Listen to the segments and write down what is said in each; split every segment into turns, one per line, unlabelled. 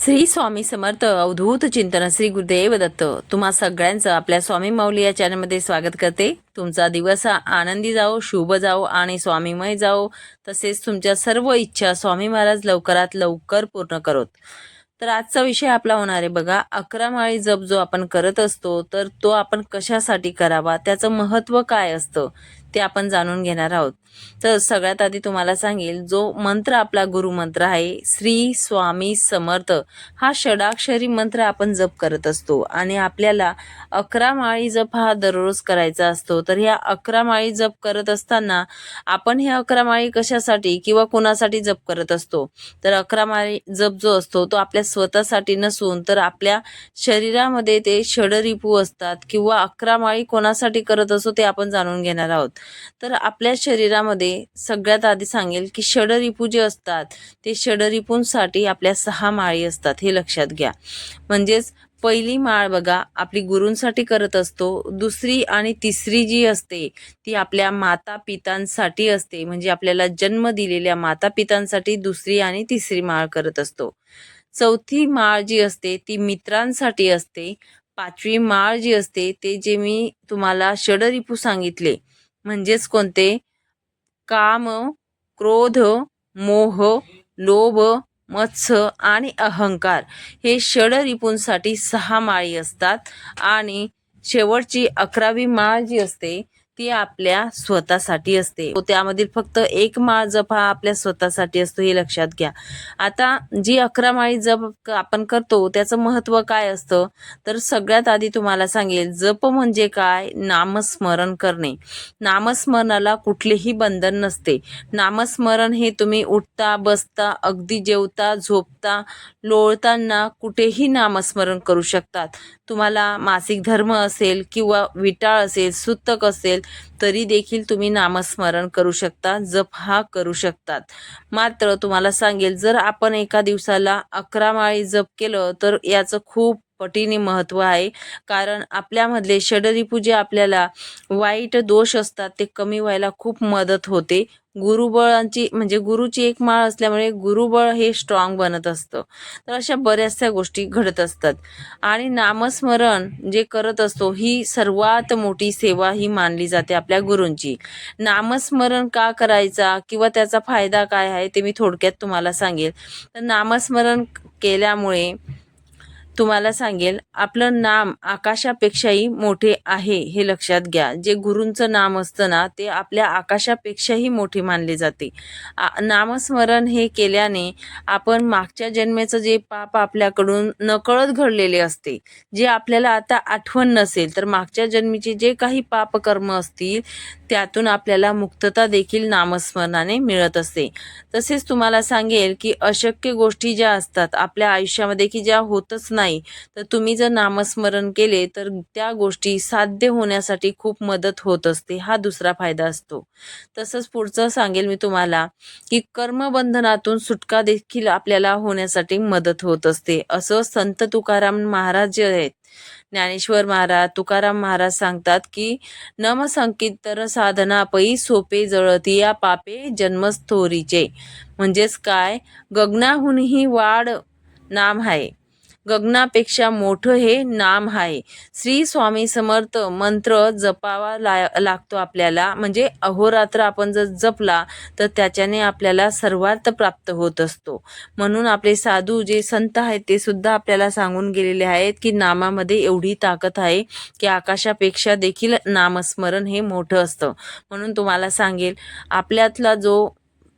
श्री स्वामी समर्थ अवधूत चिंतन श्री गुरुदेव दत्त. तुम्हा सगळ्यांचं आपल्या स्वामी माऊली या चॅनलमध्ये स्वागत करते. तुमचा दिवस हा आनंदी जाओ शुभ जाओ आणि स्वामीमय जाओ तसेच तुमच्या सर्व इच्छा स्वामी महाराज लवकरात लवकर पूर्ण करोत. तर आजचा विषय आपला होणार आहे बघा अकरा माळी जप जो आपण करत असतो तर तो आपण कशासाठी करावा? त्याचं महत्त्व काय असतं? ते आपण जाणून घेणार आहोत. तर सगळ्यात आधी तुम्हाला सांगेल जो मंत्र आपला गुरुमंत्र आहे श्री स्वामी समर्थ हा षडाक्षरी मंत्र आपण जप करत असतो. आणि आपल्याला अकरा माळी जप हा दररोज करायचा असतो. तर ह्या अकरा माळी जप करत असताना आपण हे अकरा माळी कशासाठी किंवा कोणासाठी जप करत असतो? तर अकरा माळी जप जो असतो तो आपल्या स्वतःसाठी नसून तर आपल्या शरीरामध्ये ते षडरिपू असतात किंवा अकरा माळी कोणासाठी करत असतो ते आपण जाणून घेणार आहोत. तर आपल्या शरीरामध्ये सगळ्यात आधी सांगेल की षडरिपू जे असतात ते षडरिपूंसाठी आपल्या सहा माळी असतात हे लक्षात घ्या. म्हणजेच पहिली माळ बघा आपली गुरूंसाठी करत असतो दुसरी आणि तिसरी जी असते ती आपल्या माता पितांसाठी असते म्हणजे आपल्याला जन्म दिलेल्या माता पितांसाठी दुसरी आणि तिसरी माळ करत असतो. चौथी माळ जी असते ती मित्रांसाठी असते. पाचवी माळ जी असते ते जे मी तुम्हाला षडरिपू सांगितले म्हणजेच कोणते? काम क्रोध मोह लोभ मत्स्य आणि अहंकार हे षड रिपूंसाठी सहा माळी असतात आणि शेवटची अकरावी माळ जी असते ती आपल्या स्वतःसाठी असते. त्यामधील फक्त एक माळ जप हा आपल्या स्वतःसाठी असतो हे लक्षात घ्या. आता जी अकरा माळी जप आपण करतो त्याचं महत्त्व काय असतं? तर सगळ्यात आधी तुम्हाला सांगेल जप म्हणजे काय? नामस्मरण करणे. नामस्मरणाला कुठलेही बंधन नसते. नामस्मरण हे तुम्ही उठता बसता अगदी जेवता झोपता लोळताना कुठेही नामस्मरण करू शकतात. तुम्हाला मासिक धर्म असेल किंवा विटाळ असेल सुतक असेल तरी देखील तुम्ही नामस्मरण करू शकता जप हा करू शकतात. मात्र तुम्हाला सांगेल जर आपण एका दिवसाला अकरा माळी जप केलं तर याचं खूप पटीने महत्त्व आहे. कारण आपल्यामधले षडरिपू जे आपल्याला वाईट दोष असतात ते कमी व्हायला खूप मदत होते. गुरुबळांची म्हणजे गुरुची एक माळ असल्यामुळे गुरुबळ हे स्ट्रॉंग बनत असतं. तर अशा बऱ्याचशा गोष्टी घडत असतात. आणि नामस्मरण जे करत असतो ही सर्वात मोठी सेवा ही मानली जाते आपल्या गुरूंची. नामस्मरण का करायचा किंवा त्याचा फायदा काय आहे ते मी थोडक्यात तुम्हाला सांगेल. तर नामस्मरण केल्यामुळे तुम्हाला सांगेल आपलं नाम आकाशापेक्षाही मोठे आहे हे लक्षात घ्या. जे गुरूंचं नाम असतं ना ते आपल्या आकाशापेक्षाही मोठे मानले जाते. आ- नामस्मरण हे केल्याने आपण मागच्या जन्मेचं जे पाप आपल्याकडून नकळत घडलेले असते जे आपल्याला आता आठवण नसेल तर मागच्या जन्मीचे जे काही पापकर्म असतील त्यातून आपल्याला मुक्तता देखील नामस्मरणाने मिळत असते. तसेच तुम्हाला सांगेल की अशक्य गोष्टी ज्या असतात आपल्या आयुष्यामध्ये की ज्या होतच नाही तर तुम्ही जर नामस्मरण केले तर त्या गोष्टी साध्य होण्यासाठी खूप मदत होत असते. हा दुसरा फायदा असतो. तसंच पुढचं सांगेल मी तुम्हाला की कर्मबंधनातून सुटका देखील आपल्याला होण्यासाठी मदत होत असते. असं संत तुकाराम महाराज जे आहेत ज्ञानेश्वर महाराज तुकाराम महाराज सांगतात की नम संकीर्तन साधना पै सोपे जळती या पापे जन्मस्थोरीचे. म्हणजेच काय? गगनाहूनही वाढ नाम आहे. गगनापेक्षा मोठं हे नाम आहे. श्री स्वामी समर्थ मंत्र जपावा ला लागतो आपल्याला. म्हणजे अहोरात्र आपण जर जपला तर त्याच्याने आपल्याला सर्वार्थ प्राप्त होत असतो. म्हणून आपले साधू जे संत आहेत ते सुद्धा आपल्याला सांगून गेलेले आहेत की नामामध्ये एवढी ताकद आहे की आकाशापेक्षा देखील नामस्मरण हे मोठं असतं. म्हणून तुम्हाला सांगेल आपल्यातला जो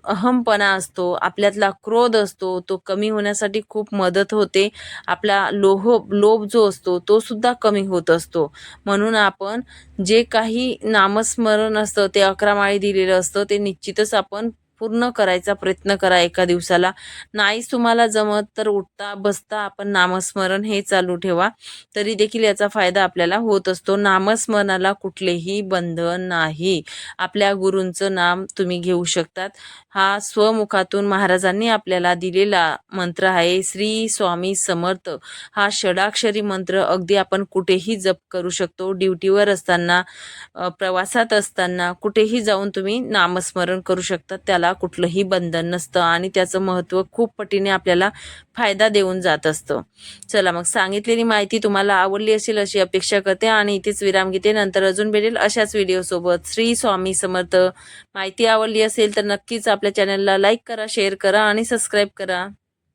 अहमपणा असतो आपल्यातला क्रोध असतो तो कमी होण्यासाठी खूप मदत होते. आपला लोह लोभ जो असतो तो सुद्धा कमी होत असतो. म्हणून आपण जे काही नामस्मरण असतं ते अकरा माळी दिलेलं असतं ते निश्चितच आपण पूर्ण करायचा प्रयत्न करा एका दिवसाला. नाहीच तुम्हाला जमत तर उठता बसता आपण नामस्मरण हे चालू ठेवा. तरी देखील याचा फायदा आपल्याला होत असतो. नामस्मरणाला कुठलेही बंधन नाही. आपल्या गुरूंचं नाम तुम्ही घेऊ शकतात. हा स्वमुखातून महाराजांनी आपल्याला दिलेला मंत्र आहे श्री स्वामी समर्थ. हा षडाक्षरी मंत्र अगदी आपण कुठेही जप करू शकतो. ड्युटीवर असताना प्रवासात असताना कुठेही जाऊन तुम्ही नामस्मरण करू शकता. त्याला कुठलंही बंधन नसतं आणि त्याचं महत्त्व खूप पटीने आपल्याला फायदा देऊन जात असतं. चला मग सांगितलेली माहिती तुम्हाला आवडली असेल अशी अपेक्षा करते आणि इथेच विराम घेते. नंतर अजून भेटेल अशाच व्हिडिओसोबत श्री स्वामी समर्थ. माहिती आवडली असेल तर नक्कीच आपल्या चॅनलला लाईक करा शेअर करा आणि सबस्क्राईब करा.